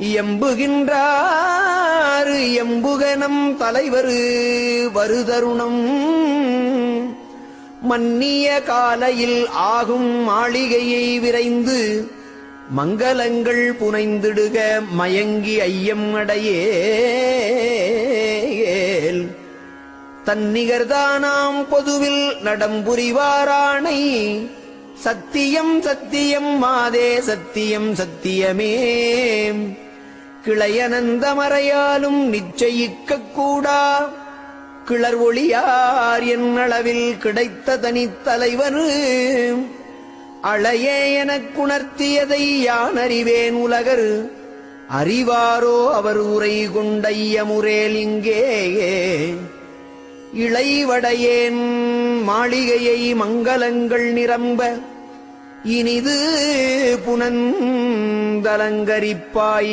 எம்புகின்றார் எம்புகனம் தலைவர் வருதருணம். மன்னிய காலையில் ஆகும் மாளிகையை விரைந்து மங்களங்கள் புனைந்திடுக மயங்கி ஐயம் அடையேல். தன்னிகர்தானாம் பொதுவில் நடம்புரிவாரானை சத்தியம் சத்தியம் மாதே சத்தியம் சத்தியமே. கிளையனந்தமறையாலும் நிச்சயிக்கக் கூடா கிளர் ஒளியார் என்னளவில் கிடைத்த தனித்தலைவர் அளையே எனக் குணர்த்தியதை யான் அறிவேன் உலகர். அறிவாரோ அவர் உரை கொண்டையமுரேல் இங்கே. இளைவடையேன் மாளிகையை மங்களங்கள் நிரம்ப. இனிது புனந்தலங்கரிப்பாய்.